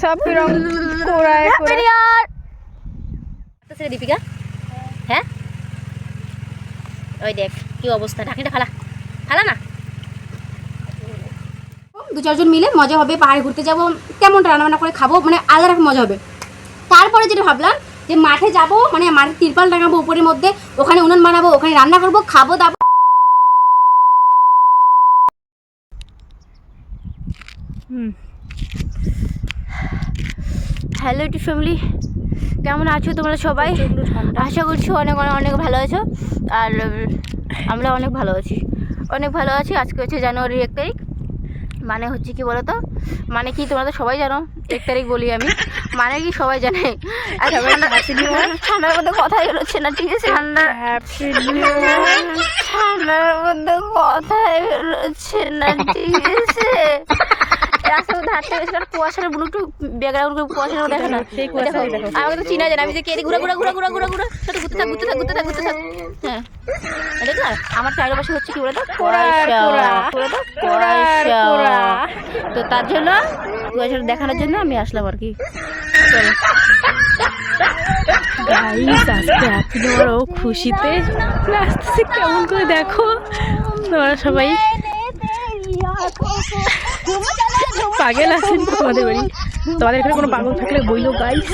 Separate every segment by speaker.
Speaker 1: সব রং কোড়ায় কোড়ায়।
Speaker 2: রে দীপিকা। হ্যাঁ। ওই দেখ কি অবস্থা। ঢাকনিটা ফালা। ফালা না।
Speaker 3: দু চারজন মিলে মজা হবে পাহাড়ে ঘুরতে যাব কেমন রান্নাবান্না করে খাব মানে আলাদা রকম মজা হবে। তারপরে যেটা ভাবলাম যে মাঠে যাব মানে মাঠে তিরপাল টাঙাবো উপরের মধ্যে ওখানে উনুন বানাবো ওখানে রান্না করব খাব দাবো।
Speaker 2: হ্যালো টু ফ্যামিলি কেমন আছো তোমরা সবাই? আশা করছি অনেক অনেক অনেক ভালো আছো। আর আমরা অনেক ভালো আছি। অনেক ভালো আছি আজকে হচ্ছে জানুয়ারির এক তারিখ। মানে হচ্ছে কি বলো তো মানে কি তোমরা তো সবাই জানো এক তারিখ বলি আমি। মানে কি সবাই জানে? আর ঠান্ডার মধ্যে কথাই বেরোচ্ছে না ঠিক আছে? ঠান্ডা ঠান্ডার মধ্যে কথাই বেরোচ্ছে না ঠিক আছে? মধ্যে কুয়াশার ব্লু একটু ব্যাকগ্রাউন্ড করে কুয়াশার দেখো না।
Speaker 1: সেই কুয়াশাই দেখো।
Speaker 2: আমাকে তো চিনা যায় না আমি যে কে ঘুরা ঘুরা ঘুরা ঘুরা ঘুরা ঘুরা সেটা ঘুরতে থাক ঘুরতে থাক ঘুরতে থাক ঘুরতে থাক। হ্যাঁ। দেখো না আমার চারিপাশে হচ্ছে কি বলে তো কুয়াশা। বলে তো কুয়াশা। তো তার জন্য কুয়াশাটা দেখানোর জন্য আমি আসলাম আর কি। চলো।
Speaker 1: গাইস আজকে নিউ খুশিতে নাচতেছে কেমন করে দেখো? তোমরা সবাই পাগল আছেন তোমাদের বাড়ি? তোমাদের এখানে কোনো পাগল থাকলে বইলো guys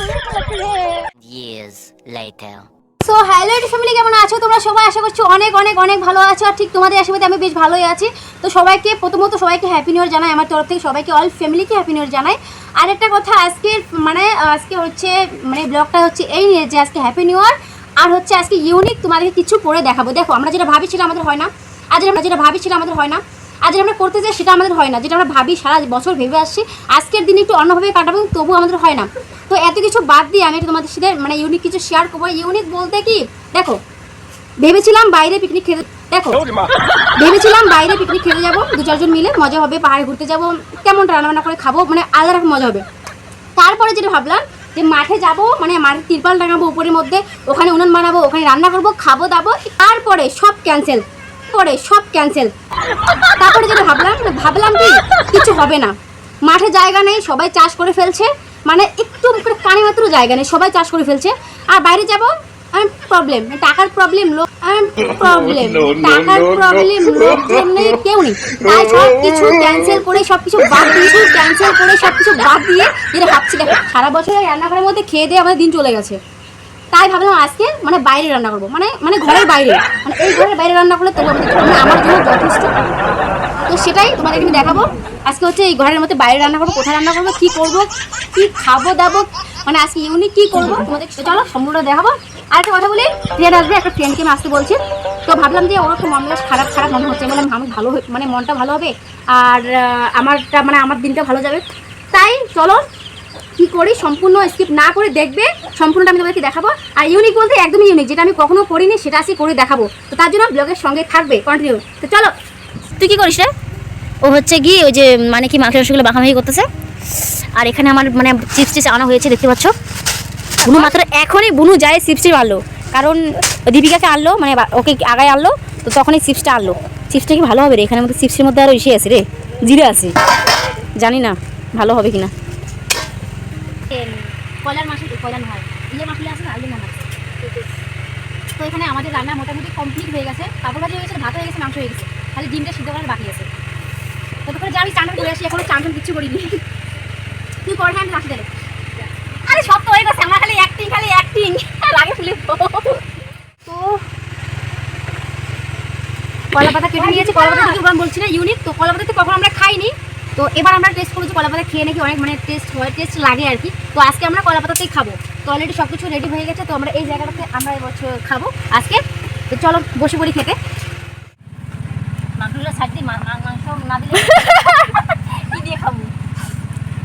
Speaker 4: Years later.
Speaker 3: So hello family কেমন আছো? তোমরা সবাই আশা করছি অনেক অনেক অনেক ভালো আছো। আর ঠিক তোমাদের আশীর্বাদে আমি বেশ ভালোই আছি। তো সবাইকে প্রথমত সবাইকে হ্যাপি নিউ ইয়ার জানাই আমার তরফ থেকে সবাইকে অল ফ্যামিলিকে হ্যাপি নিউ ইয়ার জানাই। আর একটা কথা আজকে মানে আজকে হচ্ছে মানে ব্লগটা হচ্ছে এই নিয়ে যে আজকে হ্যাপি নিউ ইয়ার আর হচ্ছে আজকে ইউনিক তোমাদেরকে কিছু পরে দেখাবো। দেখো আমরা যেটা ভাবিছিলাম আমাদের হয় না। আজ আমরা যেটা ভাবিছিলাম আমাদের হয় না। আজ যেটা আমরা করতে যাই সেটা আমাদের হয় না যেটা আমরা ভাবি সারা বছর ভেবে আসছি। আজকের দিন একটু অন্যভাবে কাটাবো তবুও আমাদের হয় না। তো এত কিছু বাদ দিয়ে আমি তোমাদের সাথে মানে ইউনিক কিছু শেয়ার করব। ইউনিক বলতে কি? দেখো ভেবেছিলাম বাইরে পিকনিক খেতে দেখো ভেবেছিলাম বাইরে পিকনিক খেতে যাব দু চারজন মিলে মজা হবে পাহাড়ে ঘুরতে যাব কেমন রান্নাবান্না করে খাব মানে আলাদা রকম মজা হবে। তারপরে যেটা ভাবলাম যে মাঠে যাব মানে মাঠে তিরপাল টাঙাবো উপরের মধ্যে ওখানে উনুন বানাবো ওখানে রান্না করব খাব দাবো তারপরে সব ক্যান্সেল পরে সব ক্যান্সেল তারপরে যেটা ভাবলাম ভাবলাম কি কিছু হবে না। মাঠে জায়গা নেই সবাই চাষ করে ফেলছে। মানে একটু করে কানে মাত্র জায়গা নেই সবাই চাষ করে ফেলছে। আর বাইরে যাব আমি প্রবলেম টাকার প্রবলেম লোক প্রবলেম টাকার প্রবলেম লোকজন নেই কেউ নেই। তাই সব কিছু ক্যান্সেল করে সব কিছু বাদ দিয়ে ক্যান্সেল করে সব কিছু বাদ দিয়ে যেটা ভাবছি দেখো সারা বছর রান্নাঘরের মধ্যে খেয়ে দিয়ে আমাদের দিন চলে গেছে। তাই ভাবলাম আজকে মানে বাইরে রান্না করব। মানে মানে ঘরের বাইরে। মানে এই ঘরের বাইরে রান্না করলে তবু মানে আমার জন্য যথেষ্ট। তো সেটাই তোমাদের এখানে দেখাবো। আজকে হচ্ছে এই ঘরের মধ্যে বাইরে রান্না করব, কোথায় রান্না করব, কী করব, কী খাব, দাবো মানে আজকে ইউনিক কী করব তোমাদের চলো সম্পূর্ণ দেখাবো। আর একটা কথা বলি ফ্রেন্ড আসবে একটা ফ্রেন্ডকে আমি আসতে বলছি। তো ভাবলাম যে ওর একটু মন খারাপ খারাপ মনে হচ্ছে। বললাম, আমি ভালো মানে মনটা ভালো হবে। আর আমারটা মানে আমার দিনটা ভালো যাবে। তাই চলো কি করি সম্পূর্ণ স্কিপ না করে দেখবে, সম্পূর্ণটা আমি তোমাদেরকে দেখাবো। আর ইউনিক বলতে একদমই ইউনিক যেটা আমি কখনো করিনি সেটা আজকে করে দেখাবো। তো তার জন্য ব্লগের সঙ্গে থাকবে কন্টিনিউ তো চলো।
Speaker 2: তুই কি করিস রে? ও হচ্ছে গিয়ে ওই যে মানে কি মাংস মাংসগুলো মাখামাখি করতেছে। আর এখানে আমার মানে চিপস টিপস আনা হয়েছে, দেখতে পাচ্ছ? বুনু মাত্র এখনই বুনু যায় চিপস টিপ আনলো। কারণ দীপিকাকে আনলো মানে ওকে আগায় আনলো, তো তখনই চিপসটা আনলো। চিপসটা কি ভালো হবে রে? এখানে মধ্যে চিপসের মধ্যে আরও ইসে আছে রে। জিরে আছে। জানি না, ভালো হবে কিনা।
Speaker 3: কয়লার মাসে কয়লার হয় ইয়ে মাসলে আছে না ইয়ে মাছ তো এখানে আমাদের রান্না মোটামুটি কমপ্লিট হয়ে গেছে। কাপড় ভাজি হয়ে গেছে ভাত হয়ে গেছে, মাংস হয়ে গেছে। খালি ডিমটা সিদ্ধ করার বাকি আছে। ততক্ষণে যে আমি চান করে আসি, এখনও চান কিচ্ছু করিনি। তুই কর হ্যাঁ রাখি দেবে আরে সব তো হয়ে গেছে, আমার খালি অ্যাক্টিং খালি অ্যাক্টিং লাগে ফুলে তো কলা পাতা কেটে নিয়েছি কলা পাতা বলছি না ইউনিক তো কলা পাতা তো কখনো আমরা খাইনি। তো এবার আমরা টেস্ট করেছি কলা পাতা খেয়ে নাকি অনেক মানে টেস্ট হয় টেস্ট লাগে আর কি। তো আজকে আমরা কলা পাতাতেই খাব। তো অলরেডি সব কিছু রেডি হয়ে গেছে তো আমরা এই জায়গাটাতে আমরা এবছর খাব। আজকে তো চলো বসে পড়ি খেতে।
Speaker 2: মাংসগুলো মাংস না দিলে কি দিয়ে খাব?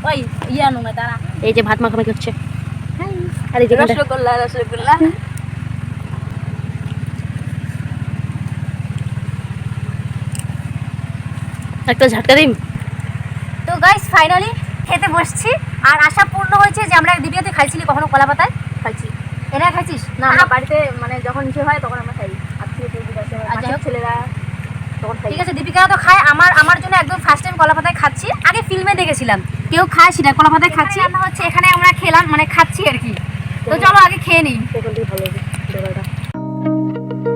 Speaker 2: ওই ইয়ে তারা এই যে ভাত মাখামাখি হচ্ছে। আর এই যে
Speaker 1: রসগোল্লা রসগোল্লা।
Speaker 2: একটা ঝাটকা
Speaker 3: তো গাইস ফাইনালি খেতে বসছি। আর আশা পূর্ণ হয়েছে যে আমরা দিবিয়াতে খাইছিলি কখনো কলা পাতায়।
Speaker 1: খাইছি।
Speaker 3: এরা খাইছিস?
Speaker 1: না আমরা বাড়িতে মানে যখন ইচ্ছে হয় তখন আমরা খাই। আত্মীয়
Speaker 3: হোক।
Speaker 1: ছেলেরা
Speaker 3: ঠিক আছে দীপিকা তো খায়। আমার আমার জন্য একদম ফার্স্ট টাইম কলা পাতায় খাচ্ছি। আগে ফিল্মে দেখেছিলাম।
Speaker 5: কেউ খায় সেটা কলা পাতায় খাচ্ছি।
Speaker 3: হচ্ছে এখানে আমরা খেলাম মানে খাচ্ছি আর কি। তো চলো আগে খেয়ে নিই।
Speaker 6: ভালো